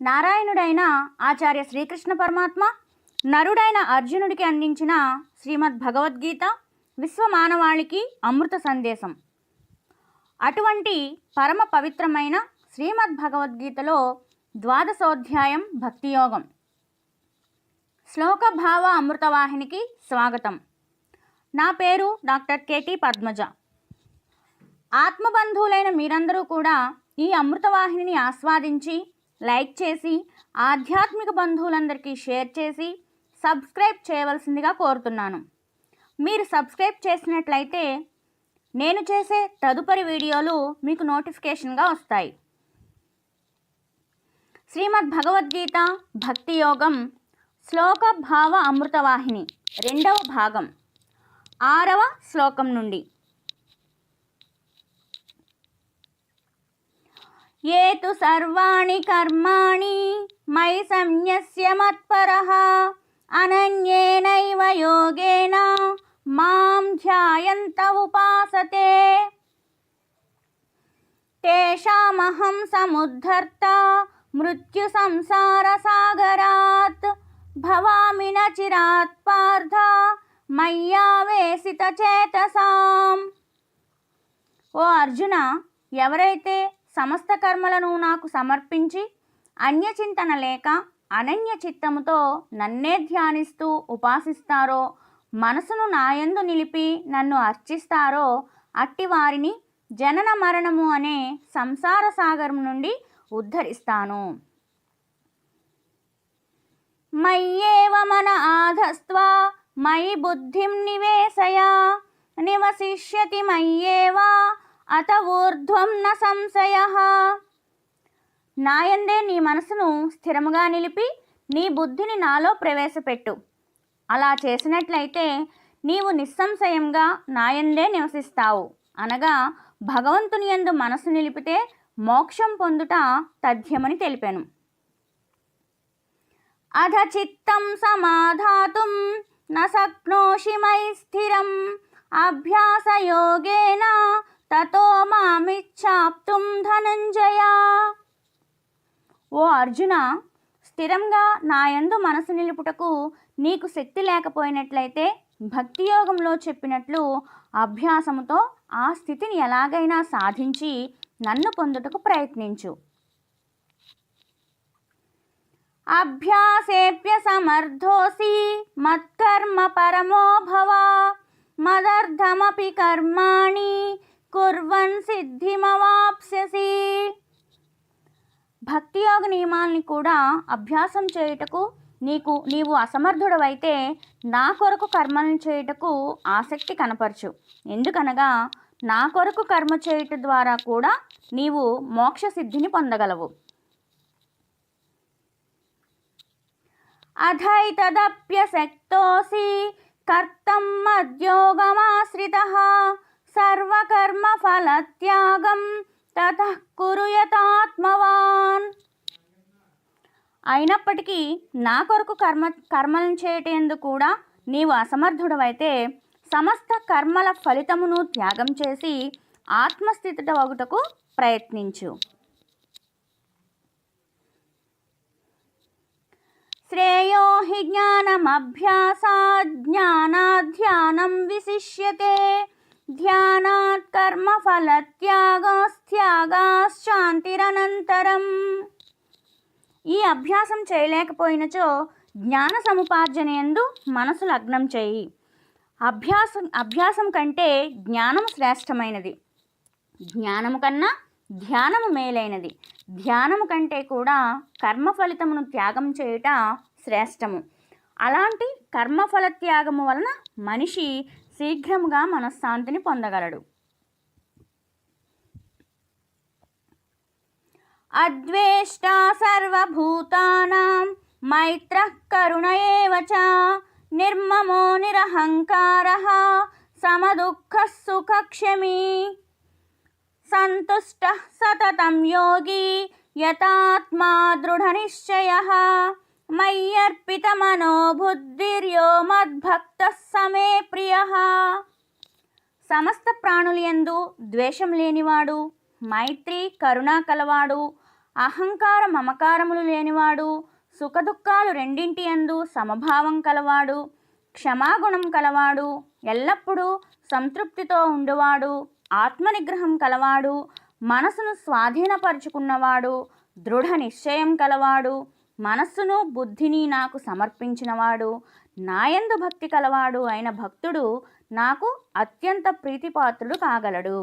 నారాయణుడైన ఆచార్య శ్రీకృష్ణ పరమాత్మ నరుడైన అర్జునుడికి అందించిన శ్రీమద్ భగవద్గీత విశ్వ మానవాళికి అమృత సందేశం. అటువంటి పరమ పవిత్రమైన శ్రీమద్ భగవద్గీతలో ద్వాదశోధ్యాయం భక్తియోగం. శ్లోక భావ అమృతవాహినికి స్వాగతం. నా పేరు డాక్టర్ కేటీ పద్మజ. ఆత్మబంధువులైన మీరందరూ కూడా ఈ అమృతవాహినిని ఆస్వాదించి లైక్ చేసి ఆధ్యాత్మిక బంధువులందరికీ షేర్ చేసి సబ్స్క్రైబ్ చేయవలసిందిగా కోరుతున్నాను. మీరు సబ్స్క్రైబ్ చేసినట్లయితే నేను చేసే తదుపరి వీడియోలు మీకు నోటిఫికేషన్గా వస్తాయి. శ్రీమద్ భగవద్గీత భక్తి యోగం శ్లోక భావ అమృతవాహిని రెండవ భాగం ఆరవ శ్లోకం నుండి. ఏ తు సర్వాణి కర్మాణి మయి సంన్యస్య మత్పరః అనన్యేనైవ యోగేన మాం ధ్యాయంత ఉపాసతే. తేషామహం సముద్ధర్త మృత్యు సంసార సాగరాత్ భవామి న చిరాత్ పార్థ మయ్యావేసిత చేతసాం. ఓ అర్జున ఎవరైతే సమస్త కర్మలను నాకు సమర్పించి అన్యచింతన లేక అనన్య చిత్తముతో నన్నే ధ్యానిస్తూ ఉపాసిస్తారో మనసును నాయందు నిలిపి నన్ను అర్చిస్తారో అట్టి వారిని జనన మరణము అనే సంసార సాగరం నుండి ఉద్ధరిస్తాను. మయ్యేవ మన ఆధస్త్వా మయి బుద్ధిం నివేశయ నివసిష్యతి మయ్యేవా అత ఊర్ధ్వం న సంశయ. నాయందే నీ మనసును స్థిరముగా నిలిపి నీ బుద్ధిని నాలో ప్రవేశపెట్టు. అలా చేసినట్లయితే నీవు నిస్సంశయంగా నాయందే నివసిస్తావు. అనగా భగవంతుని యందు మనసు నిలిపితే మోక్షం పొందుట తథ్యమని తెలిపాను. అధ చిత్తం సమాధాతుం న శక్నోషి మై స్థిరం. అభ్యాసయోగేన తతో మామిచ్చాప్తుం ధనంజయ. ఓ అర్జున స్థిరంగా నాయందు మనసు నిలుపుటకు నీకు శక్తి లేకపోయినట్లయితే భక్తి యోగంలో చెప్పినట్లు అభ్యాసముతో ఆ స్థితిని ఎలాగైనా సాధించి నన్ను పొందుటకు ప్రయత్నించు. అభ్యాసేప్య సమర్థోసి మత్కర్మ పరమోభవ మదర్థమపి కర్మాణి కుర్వన్ సిద్ధిమవాప్స్యసి. భక్తియోగ నియమాల్ని కూడా అభ్యాసం చేయుటకు నీకు నీవు అసమర్థుడవైతే నా కొరకు కర్మలను చేయుటకు ఆసక్తి కనపరచు. ఎందుకనగా నా కొరకు కర్మ చేయుట ద్వారా కూడా నీవు మోక్ష సిద్ధిని పొందగలవు. అధైతదప్యశక్తోసి కర్తం మద్యోగమాశ్రిత. సర్వకర్మ ఫలత్యాగం తత కురుయతాత్మవాన్ అయినప్పటికీ నా కొరకు కర్మ కర్మలను చేయటందుకు కూడా నీవు అసమర్థుడవైతే సమస్త కర్మల ఫలితమును త్యాగం చేసి ఆత్మస్థితిట వగుటకు ప్రయత్నించు. శ్రేయో హి జ్ఞానాధ్యానం విశిష్యతే. ధ్యానాత్ కర్మఫలత్యాగాస్త్యాగాశ్చాంతిరనంతరం ఈ అభ్యాసం చేయలేకపోయినచో జ్ఞాన సముపార్జనయందు మనసు లగ్నం చేయి. అభ్యాసం అభ్యాసం కంటే జ్ఞానం శ్రేష్టమైనది. జ్ఞానము కన్నా ధ్యానము మేలైనది. ధ్యానము కంటే కూడా కర్మ ఫలితమును త్యాగం చేయుట శ్రేష్టము. అలాంటి కర్మఫల త్యాగము వలన మనిషి శీఘ్రముగా మనశ్శాంతిని పొందగలడు. అద్వేష్టా సర్వభూతానాం మైత్ర కరుణ ఏవచ నిర్మమో నిరహంకార సమదుఃఖ సుఖక్షమీ సంతుష్టः సతతం యోగి యతాత్మా దృఢనిశ్చయः మయ్యర్పితమనో బుద్ధిర్యో మద్భక్తः సమే ప్రియ సమస్త ప్రాణులయందు ద్వేషం లేనివాడు మైత్రి కరుణ కలవాడు అహంకార మమకారములు లేనివాడు సుఖదుఖాలు రెండింటి యందు సమభావం కలవాడు క్షమాగుణం కలవాడు ఎల్లప్పుడూ సంతృప్తితో ఉండువాడు ఆత్మనిగ్రహం కలవాడు మనసును స్వాధీనపరుచుకున్నవాడు దృఢ నిశ్చయం కలవాడు మనస్సును బుద్ధిని నాకు సమర్పించినవాడు నాయందు భక్తి కలవాడు అయిన భక్తుడు నాకు అత్యంత ప్రీతిపాత్రుడు కాగలడు.